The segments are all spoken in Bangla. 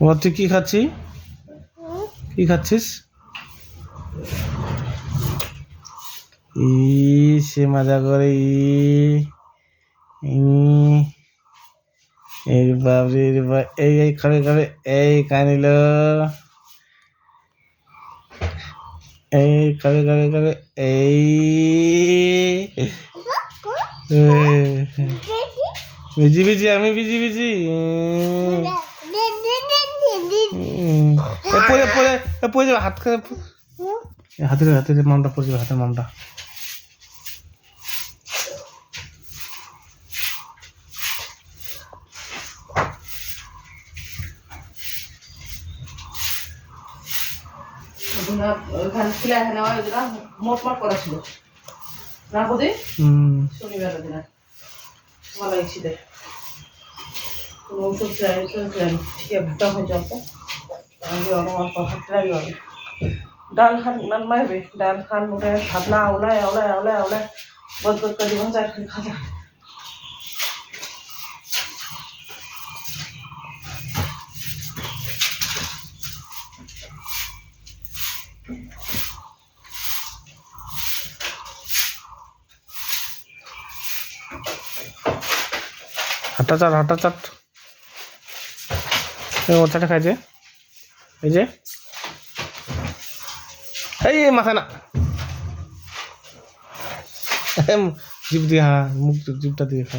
ও তুই কি খাচ্ছি কি খাচ্ছিস ই সে মজা করে ই। এই বাবরে রে বা এই এই খাবে খাবে এই কানিল এই খাবে খাবে খাবে এই। বিজি বিজি আমি বিজি বিজি পড়ে এ পড়ে যাবে হাত খারাপ হাতের হাতের মামটা পড়ে যাবে হাতের মামটা ওখানে ছিল এখানে মোট মোট করা ছিল না বোধে শনিবার দিন ভালো শীতে Notu sayısı yani yapıda hocam da. Yorum apa hatla yorum. Dal han nan mai be dal han mure hatla avla avla avla avla. Bot bot kadi bhan jar khan khada. हटाचट हटाचट এই খাইছে এই যে। এই মাথা না। জিভ দিয়ে হ্যাঁ মুখ জিভটা দিয়ে খা।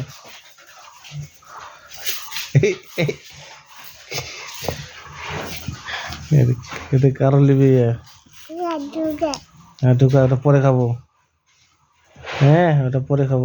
এদিক- এদিক লিবি হ্যাঁ ঢুকা, ওটা পরে খাব। হ্যাঁ ওটা পরে খাব।